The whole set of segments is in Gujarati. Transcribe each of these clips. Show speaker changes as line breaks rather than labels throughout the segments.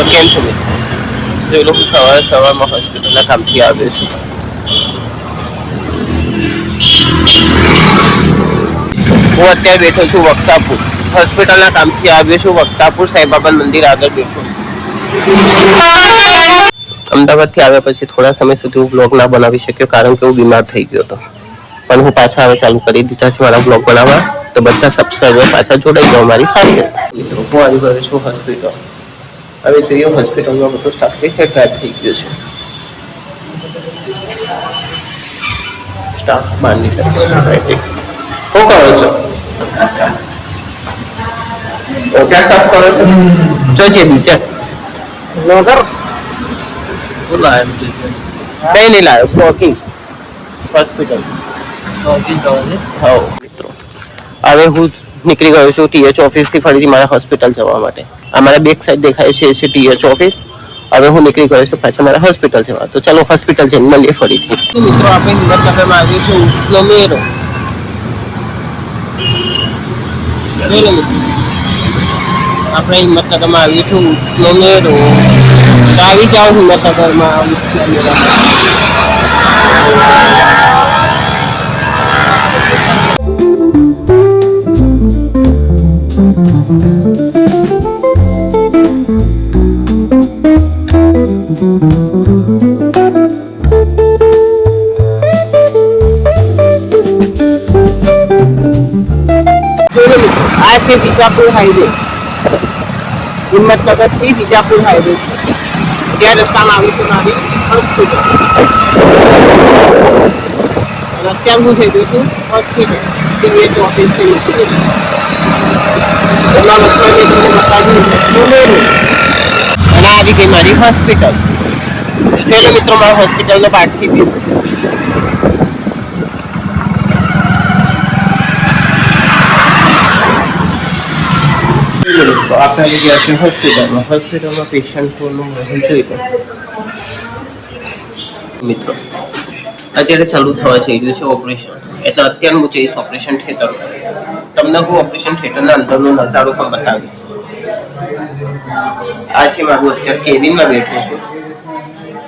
તો કેમ છો મિત્રો જો એ લોકો સવારે સવારમાં હોસ્પિટલના કામથી આવે છે હું અત્યારે બેઠો છું વક્તાપુર હોસ્પિટલના કામથી આવ્યો છું વક્તાપુર સાઈબાબા મંદિર આગળ બેઠો છું અમદાવાદથી આવ્યા પછી થોડા સમય સુધી હું બ્લોગ ના બનાવી શક્યો કારણ કે હું બીમાર થઈ ગયો હતો પણ હું પાછા હવે ચાલુ કરી દીધા છે મારા બ્લોગ બનાવવા તો બધા સબસ્ક્રાઈબર પાછા જોડાઈ જાઓ મારી સાથે મિત્રો હું આવી ગયો છું હોસ્પિટલ હવે જોઈએ હોસ્પિટલમાં બધો સ્ટાફ કઈ સેટ થઈ ગયો છે. સ્ટાફ માની શકે શું કરો છો? ઓછા સાફ કરો છો? જો છે બીજા નગર? કઈ નહીં લાવ્યો વોકિંગ હોસ્પિટલ હા મિત્રો હવે હું નીકળી ગયો છું ટીએચ ઓફિસથી ફરીથી મારા હોસ્પિટલ જવા માટે અમારા બેક સાઈડ દેખાય છે એ છે ટીએચ ઓફિસ હવે હું નીકળી ગયો છું પાછા મારા હોસ્પિટલ જવા તો ચાલો હોસ્પિટલ જઈને મળીએ ફરીથી મિત્રો આપણે હિંમતનગરમાં આવ્યું છું ઉસનો મેરો જોઈ લો મિત્રો આપણે હિંમતનગરમાં આવ્યું છું ઉસનો મેરો તો આવી જાઓ હિંમતનગરમાં ઉસનો મેળા આ છે વિજાપુર હાઈવે હિંમતનગર થી વિજાપુર હાઈવે છે ત્યાં રસ્તામાં આવી છે મારી હોસ્પિટલ અને અત્યારે હું થઈ ગયો છું હોસ્પિટલ ટીવીએચ ઓફિસથી નીકળી એમાં લક્ષ્મણજી તમને બતાવ્યું ઉમેરું અને આવી ગઈ મારી હોસ્પિટલ જોઈ મિત્રો મારા હોસ્પિટલનો પાર્ટથી બી તો અત્યારે ચાલુ થવા જઈ રહ્યું છે ઓપરેશન એટલે અત્યારે હું ઓપરેશન થિયેટર તમને હું ઓપરેશન થિયેટરના અંદરનો નજારો પણ બતાવીશ. આ છે મારું અત્યારે કેબિનમાં બેઠો છું.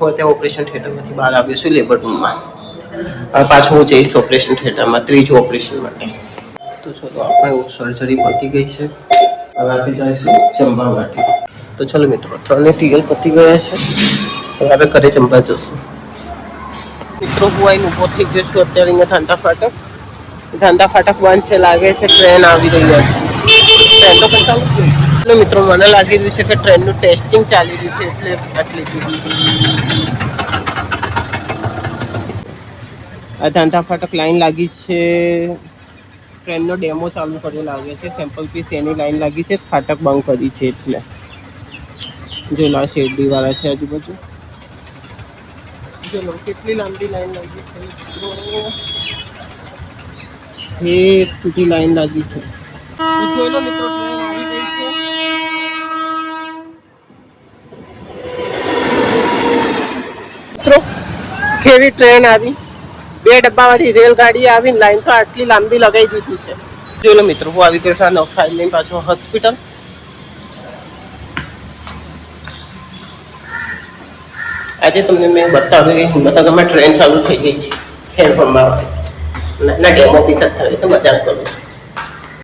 હું અત્યારે ઓપરેશન થિયેટરમાંથી બહાર આવ્યો છું લેબર રૂમમાં હવે પાછું હું જઈશ ઓપરેશન થિયેટરમાં ત્રીજું ઓપરેશન માટે. તો ચલો, આપણે સર્જરી પતી ગઈ છે. હવે આપણે જઈશું જમવા માટે. તો ચલો મિત્રો ત્રણે ટીએલ પતી ગયા છે. હવે આપણે ઘરે જમવા જશું મિત્રો હું આવીને ઊભો થઈ ગયો છું, અત્યારે અહીંયા ધાંધા ફાટક. ધાંધા ફાટક બંધ છે, લાગે છે ટ્રેન આવી રહી છે. ટ્રેન તો છે. એટલે મિત્રો, મને લાગી રહ્યું છે કે ટ્રેનનું ટેસ્ટિંગ ચાલી રહ્યું છે એટલે આટલી આ ધાંધા ફાટક લાઈન લાગી છે. ટ્રેનનો ડેમો ચાલુ કર્યો લાગે છે. સેમ્પલ પીસ એની લાઈન લાગી છે. ફાટક બંધ કરી છે એટલે. જો લા શેરડી વાળા છે આજુબાજુ. કેટલી લાંબી લાઈન લાગી છે એક સુધી લાઈન લાગી છે. જોઈ લો મિત્રો ટ્રેન આવી ગઈ છે મિત્રો, કેવી ટ્રેન આવી? બે ડબ્બાવાળી રેલગાડી આવીને લાઈન તો આટલી લાંબી લગાવી દીધી છે. જોઈ મિત્રો, હું આવી ગયો છું આ નવ ફાઇલ લઈને પાછો હોસ્પિટલ. આજે તમને મેં બતાવ્યું કે હિંમતનગરમાં ટ્રેન ચાલુ થઈ ગઈ છે. ફેર ફરવા ના ડેમો પીસ જ થયો છે, મજાક કરું છું.